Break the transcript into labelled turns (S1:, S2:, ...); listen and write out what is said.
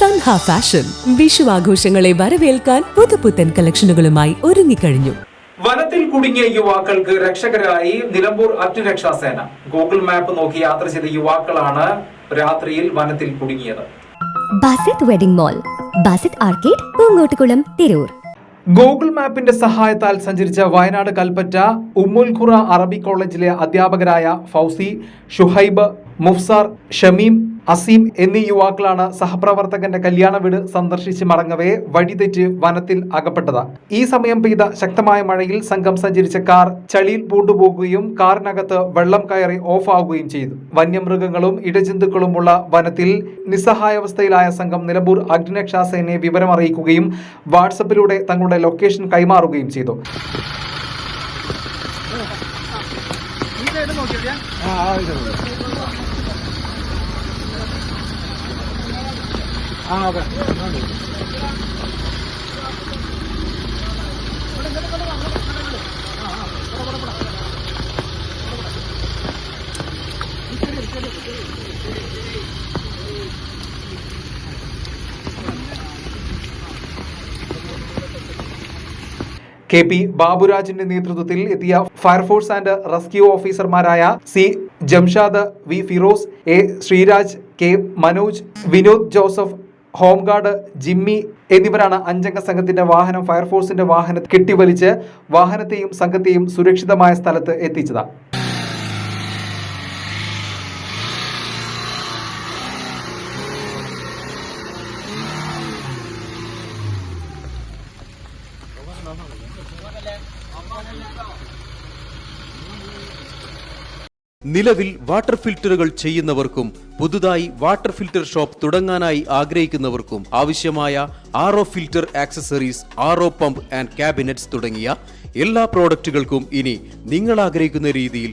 S1: Sanha fashion Vishu ആഘോഷങ്ങളെ വരവേൽക്കാൻ പുതുപുത്തൻ കളക്ഷനുകളുമായി ഒരുങ്ങിക്കഴിഞ്ഞു.
S2: വനത്തിൽ കുടുങ്ങിയ യുവാക്കൾക്ക് രക്ഷകരായി നിലമ്പൂർ അഗ്നിരക്ഷാസേന ഗൂഗിൾ മാപ്പ് നോക്കി യാത്ര ചെയ്ത യുവാക്കളാണ് രാത്രിയിൽ വനത്തിൽ കുടുങ്ങിയത്.
S3: Basith wedding mall Basith arcade Poonkottukulam Tirur.
S2: Google മാപ്പിന്റെ സഹായത്താൽ സഞ്ചരിച്ച വയനാട് കൽപ്പറ്റ ഉമ്മുൽഖുറ അറബി കോളേജിലെ അധ്യാപകരായ ഫൗസി ഷുഹൈബ് മുഫ്സാർ ഷമീം അസീം എന്നീ യുവാക്കളാണ് സഹപ്രവർത്തകന്റെ കല്യാണ വീട് സന്ദർശിച്ച് മടങ്ങവേ വഴിതെറ്റ് വനത്തിൽ അകപ്പെട്ടത്. ഈ സമയം പെയ്ത ശക്തമായ മഴയിൽ സംഘം സഞ്ചരിച്ച കാർ ചളിയിൽ പൂണ്ടുപോകുകയും കാറിനകത്ത് വെള്ളം കയറി ഓഫ് ആവുകയും ചെയ്തു. വന്യമൃഗങ്ങളും ഇടജന്തുക്കളുമുള്ള വനത്തിൽ നിസ്സഹായാവസ്ഥയിലായ സംഘം നിലമ്പൂർ അഗ്നിരക്ഷാ സേനയെ വിവരമറിയിക്കുകയും വാട്സപ്പിലൂടെ തങ്ങളുടെ ലൊക്കേഷൻ കൈമാറുകയും ചെയ്തു. കെ പി ബാബുരാജിന്റെ നേതൃത്വത്തിൽ എത്തിയ ഫയർഫോഴ്സ് ആൻഡ് റെസ്ക്യൂ ഓഫീസർമാരായ C Jamshad V Firoz A Sreeraj K Manoj Vinod Joseph home guard Jimmy എന്നിവരാണ് അഞ്ചംഗ സംഘത്തിന്റെ വാഹനം ഫയർഫോഴ്സിന്റെ വാഹനം കെട്ടിവലിച്ച് വാഹനത്തെയും സംഘത്തെയും സുരക്ഷിതമായ സ്ഥലത്ത് എത്തിച്ചത്.
S4: നിലവിൽ വാട്ടർ ഫിൽറ്ററുകൾ ചെയ്യുന്നവർക്കും പുതുതായി വാട്ടർ ഫിൽറ്റർ ഷോപ്പ് തുടങ്ങാനായി ആഗ്രഹിക്കുന്നവർക്കും ആവശ്യമായ R O filter accessories R O pump and cabinets തുടങ്ങിയ എല്ലാ പ്രോഡക്റ്റുകൾക്കും ഇനി നിങ്ങൾ ആഗ്രഹിക്കുന്ന രീതിയിൽ